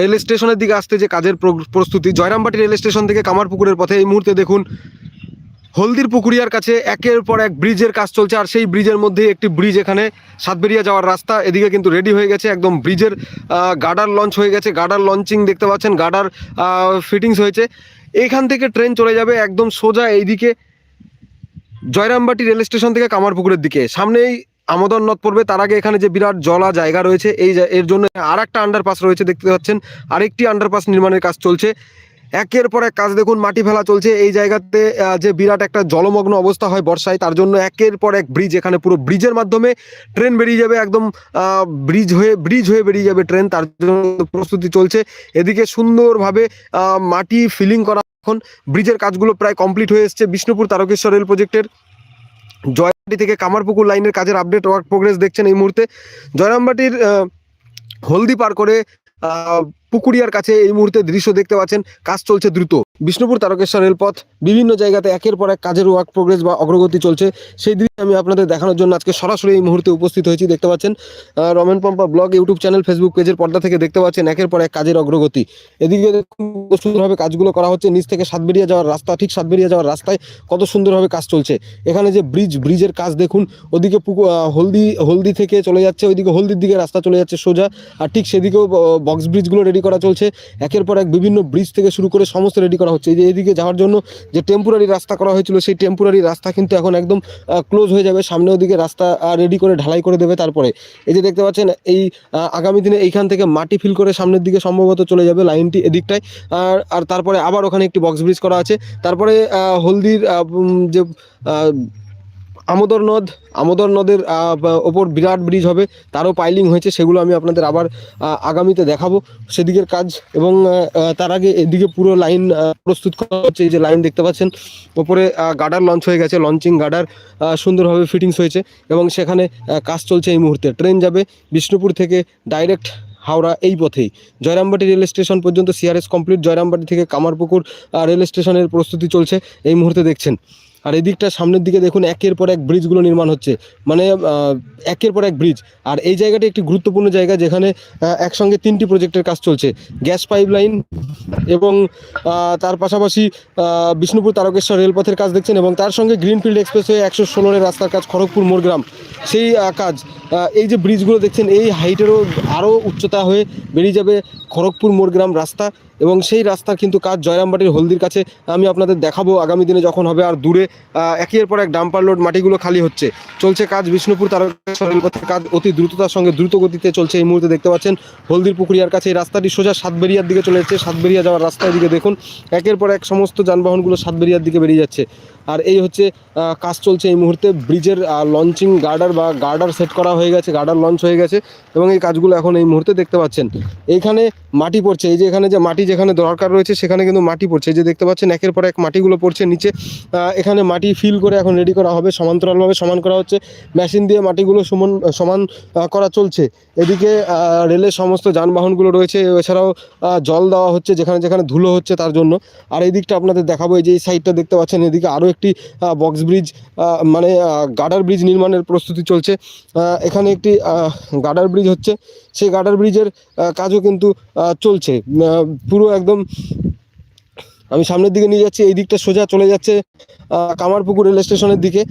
Rail স্টেশনের দিকে আসতে যে কাজের প্রস্তুতি, জয়রামবাটি রেল স্টেশন থেকে কামারপুকুরের পথে এই মুহূর্তে দেখুন, হলদির পুকুরিয়ার কাছে একের পর এক ব্রিজের কাজ চলছে, আর সেই ব্রিজের মধ্যে একটি ব্রিজ এখানে সাতবেরিয়া যাওয়ার রাস্তা, এদিকে কিন্তু রেডি হয়ে গেছে, একদম ব্রিজের গার্ডার লঞ্চ হয়ে গেছে গার্ডার লঞ্চিং দেখতে পাচ্ছেন গার্ডার ফিটিংস হয়েছে। এইখান থেকে ট্রেন চলে যাবে একদম সোজা এইদিকে জয়রামবাটি রেল স্টেশন থেকে কামারপুকুরের দিকে। সামনেই আমোদন নদ পড়বে। তার আগে এখানে যে বিরাট জলা জায়গা রয়েছে, এই এর জন্য আর একটা আন্ডারপাস রয়েছে, দেখতে পাচ্ছেন। আরেকটি আন্ডারপাস নির্মাণের কাজ চলছে। একের পর এক কাজ দেখুন, মাটি ফেলা চলছে। এই জায়গাতে যে বিরাট একটা জলমগ্ন অবস্থা হয় বর্ষায়, তার জন্য একের পর এক ব্রিজ এখানে পুরো ব্রিজের মাধ্যমে ট্রেন বেরিয়ে যাবে, একদম ব্রিজ হয়ে ব্রিজ হয়ে বেরিয়ে যাবে ট্রেন তার জন্য প্রস্তুতি চলছে। এদিকে সুন্দরভাবে মাটি ফিলিং করা এখন। ব্রিজের কাজগুলো প্রায় কমপ্লিট হয়ে এসছে বিষ্ণুপুর তারকেশ্বর রেল প্রজেক্টের জয়রামবাটি থেকে কামারপুকুর লাইনের কাজের আপডেট ওয়ার্ক প্রোগ্রেস দেখছেন এই মুহূর্তে। জয়রামবাটির হলদি পার করে পুকুরিয়ার কাছে এই মুহূর্তে দৃশ্য দেখতে পাচ্ছেন। কাজ চলছে দ্রুত। বিষ্ণুপুর তারকেশ্বর রেলপথ বিভিন্ন জায়গাতে একের পর এক কাজের ওয়ার্ক প্রোগ্রেস বা অগ্রগতি চলছে। সেই দৃশ্য আমি আপনাদের দেখানোর জন্য আজকে সরাসরি এই মুহূর্তে উপস্থিত হয়েছি দেখতে পাচ্ছেন Ramen Pampa blog YouTube channel Facebook পেজের পর্দা থেকে দেখতে পাচ্ছেন একের পর এক কাজের অগ্রগতি। এদিকে সুন্দরভাবে কাজগুলো করা হচ্ছে নিচ থেকে সাতবেরিয়া যাওয়ার রাস্তা ঠিক সাতবেরিয়া যাওয়ার রাস্তায় কত সুন্দরভাবে কাজ চলছে। এখানে যে ব্রিজ ব্রিজের কাজ দেখুন ওদিকে পুকু আহ, হলদি হলদি থেকে চলে যাচ্ছে ওইদিকে হলদির দিকে রাস্তা চলে যাচ্ছে সোজা আর ঠিক সেদিকেও বক্স ব্রিজগুলো রেডি করা চলছে। একের পর এক বিভিন্ন ব্রিজ থেকে শুরু করে সমস্ত রেডি করা হচ্ছে। এই যে এদিকে যাওয়ার জন্য যে টেম্পোরারি রাস্তা করা হয়েছিল, সেই টেম্পোরারি রাস্তা কিন্তু এখন একদম ক্লোজ হয়ে যাবে। সামনে ওদিকে রাস্তা রেডি করে ঢালাই করে দেবে তারপরে। এই যে দেখতে পাচ্ছেন, এই আগামী দিনে এইখান থেকে মাটি ফিল করে সামনের দিকে সম্ভবত চলে যাবে লাইনটি এদিকটায়। আর আর তারপরে আবার ওখানে একটি বক্স ব্রিজ করা আছে। তারপরে হলদির যে আমোদর নদ, আমোদর নদের ওপর বিরাট ব্রিজ হবে, তারও পাইলিং হয়েছে, সেগুলো আমি আপনাদের আবার আগামীতে দেখাবো। সেদিকের কাজ এবং তার আগে এদিকে পুরো লাইন প্রস্তুত করা হচ্ছে, এই যে লাইন দেখতে পাচ্ছেন, ওপরে গার্ডার লঞ্চ হয়ে গেছে লঞ্চিং গার্ডার সুন্দরভাবে ফিটিংস হয়েছে এবং সেখানে কাজ চলছে এই মুহূর্তে। ট্রেন যাবে বিষ্ণুপুর থেকে ডাইরেক্ট হাওড়া এই পথেই। জয়রামবাটি রেল স্টেশন পর্যন্ত সিআরএস কমপ্লিট জয়রামবাটি থেকে কামারপুকুর রেল স্টেশনের প্রস্তুতি চলছে, এই মুহূর্তে দেখছেন। আর এদিকটা সামনের দিকে দেখুন, একের পর এক ব্রিজগুলো নির্মাণ হচ্ছে। মানে একের পর এক ব্রিজ। আর এই জায়গাটি একটি গুরুত্বপূর্ণ জায়গা, যেখানে একসঙ্গে তিনটি প্রজেক্টের কাজ চলছে। গ্যাস পাইপলাইন এবং তার পাশাপাশি বিষ্ণুপুর তারকেশ্বর রেলপথের কাজ দেখছেন এবং তার সঙ্গে গ্রিনফিল্ড এক্সপ্রেস হয়ে একশো ষোলোর রাস্তার কাজ খড়গপুর মোরগ্রাম। সেই কাজ এই যে ব্রিজগুলো দেখছেন, এই হাইটেরও আরও উচ্চতা হয়ে বেরিয়ে যাবে খড়গপুর মোরগ্রাম রাস্তা। এবং সেই রাস্তার কিন্তু কাজ জয়রামবাটির হলদির কাছে আমি আপনাদের দেখাবো আগামী দিনে যখন হবে আর দূরে একের পর এক ডাম্পার লোড মাটিগুলো খালি হচ্ছে। চলছে কাজ বিষ্ণুপুর তারকেশ্বর রেলপথের কাজ অতি দ্রুততার সঙ্গে দ্রুত গতিতে চলছে এই মুহূর্তে দেখতে পাচ্ছেন হলদির পুকুরিয়ার কাছে। এই রাস্তাটি সোজা সাতবেরিয়ার দিকে চলে যাচ্ছে। সাতবেরিয়া যাওয়ার রাস্তার দিকে দেখুন, একের পর এক সমস্ত যানবাহনগুলো সাতবেরিয়ার দিকে বেরিয়ে যাচ্ছে। আর এই হচ্ছে কাজ চলছে এই মুহূর্তে। ব্রিজের লঞ্চিং গার্ডার বা গার্ডার সেট করা হয়ে গেছে, গার্ডার লঞ্চ হয়ে গেছে এবং এই কাজগুলো এখন এই মুহূর্তে দেখতে পাচ্ছেন। এইখানে মাটি পড়ছে। এই যে এখানে যে মাটি যেখানে দরকার রয়েছে, সেখানে কিন্তু মাটি পড়ছে। যে দেখতে পাচ্ছেন, একের পর এক মাটিগুলো পড়ছে। নিচে এখানে মাটি ফিল করে এখন রেডি করা হবে, সমান্তরালভাবে সমান করা হচ্ছে। মেশিন দিয়ে মাটিগুলো সমান সমান করা চলছে। এদিকে রেলের সমস্ত যানবাহনগুলো রয়েছে। এছাড়াও জল দেওয়া হচ্ছে যেখানে যেখানে ধুলো হচ্ছে তার জন্য। আর এই দিকটা আপনাদের দেখাবো, এই যে এই সাইডটা দেখতে পাচ্ছেন। এদিকে আরও একটি বক্স ব্রিজ মানে গার্ডার ব্রিজ নির্মাণের প্রস্তুতি চলছে। এখানে একটি গার্ডার ব্রিজ হচ্ছে। সেই গার্ডার ব্রিজের কাজও কিন্তু চলছে। পুরো একদম আমি সামনের দিকে নিয়ে যাচ্ছি, এই দিকটা সোজা চলে যাচ্ছে কামারপুকুর রেল স্টেশনের দিকে।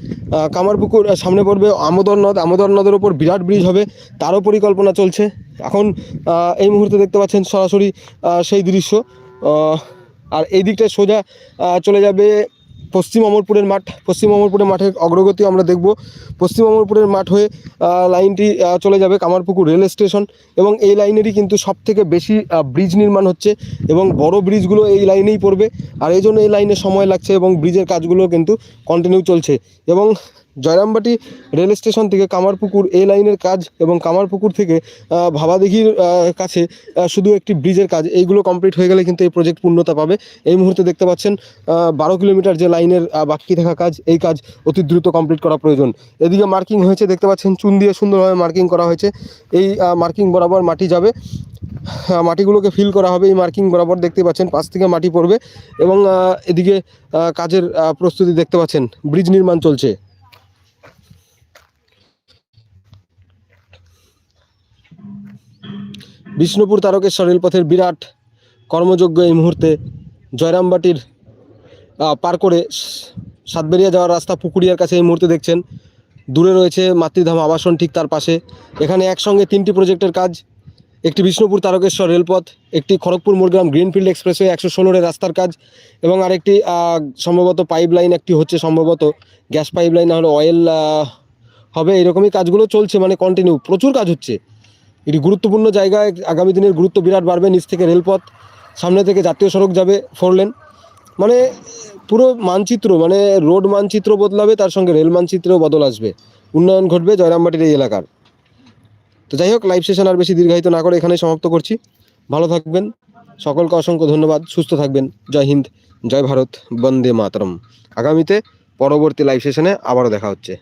কামারপুকুর সামনে পড়বে আমোদর নদ। আমোদর নদের ওপর বিরাট ব্রিজ হবে, তারও পরিকল্পনা চলছে। এখন এই মুহূর্তে দেখতে পাচ্ছেন সরাসরি সেই দৃশ্য। আর এই দিকটা সোজা চলে যাবে পশ্চিম অমরপুরের মাঠ, পশ্চিম অমরপুরের মাঠের অগ্রগতি আমরা দেখব। পশ্চিম অমরপুরের মাঠ হয়ে লাইনটি চলে যাবে কামারপুকুর রেল স্টেশন এবং এই লাইনেরই কিন্তু সব থেকে বেশি ব্রিজ নির্মাণ হচ্ছে এবং বড় ব্রিজগুলো এই লাইনেই পড়বে। আর এই জন্য এই লাইনে সময় লাগছে এবং ব্রিজের কাজগুলো কিন্তু কন্টিনিউ চলছে এবং জয়রামবাটি রেল স্টেশন থেকে কামারপুকুর এ লাইনের কাজ এবং কামারপুকুর থেকে ভাবাদিঘির কাছে শুধু একটি ব্রিজের কাজ। এইগুলো কমপ্লিট হয়ে গেলে কিন্তু এই প্রজেক্ট পূর্ণতা পাবে। এই মুহূর্তে দেখতে পাচ্ছেন বারো কিলোমিটার যে লাইনের বাকি থাকা কাজ, এই কাজ অতি দ্রুত কমপ্লিট করা প্রয়োজন। এদিকে মার্কিং হয়েছে, দেখতে পাচ্ছেন, চুন দিয়ে সুন্দরভাবে মার্কিং করা হয়েছে। এই মার্কিং বরাবর মাটি যাবে। মাটিগুলোকে ফিল করা হবে, এই মার্কিং বরাবর দেখতে পাচ্ছেন, পাশ থেকে মাটি পড়বে এবং এদিকে কাজের প্রস্তুতি দেখতে পাচ্ছেন। ব্রিজ নির্মাণ চলছে। বিষ্ণুপুর তারকেশ্বর রেলপথের বিরাট কর্মযোগ্য এই মুহূর্তে জয়রামবাটির পার করে সাতবেরিয়া যাওয়ার রাস্তা পুকুরিয়ার কাছে এই মুহূর্তে দেখছেন। দূরে রয়েছে মাতৃধাম আবাসন ঠিক তার পাশে। এখানে একসঙ্গে তিনটি প্রজেক্টের কাজ, একটি বিষ্ণুপুর তারকেশ্বর রেলপথ, একটি খড়গপুর মোরগ্রাম গ্রিনফিল্ড এক্সপ্রেসওয়ে একশো ষোলোর রাস্তার কাজ এবং আরেকটি সম্ভবত পাইপ লাইন একটি হচ্ছে সম্ভবত গ্যাস পাইপ লাইন না হলে অয়েল হবে। এরকমই কাজগুলো চলছে মানে কন্টিনিউ প্রচুর কাজ হচ্ছে। এটি গুরুত্বপূর্ণ জায়গায় আগামী দিনের গুরুত্ব বিরাট বাড়বে, নিচ থেকে রেলপথ, সামনে থেকে জাতীয় সড়ক যাবে ফোর লেন মানে পুরো মানচিত্র মানে রোড মানচিত্র বদলাবে, তার সঙ্গে রেল মানচিত্রেও বদল আসবে। উন্নয়ন ঘটবে জয়রামবাটির এই এলাকার। তো যাই হোক লাইভ সেশন আর বেশি দীর্ঘায়িত না করে এখানে সমাপ্ত করছি। ভালো থাকবেন। সকলকে অসংখ্য ধন্যবাদ। সুস্থ থাকবেন। জয় হিন্দ, জয় ভারত, বন্দে মাতরম। আগামীতে পরবর্তী লাইভ সেশনে আবারও দেখা হচ্ছে।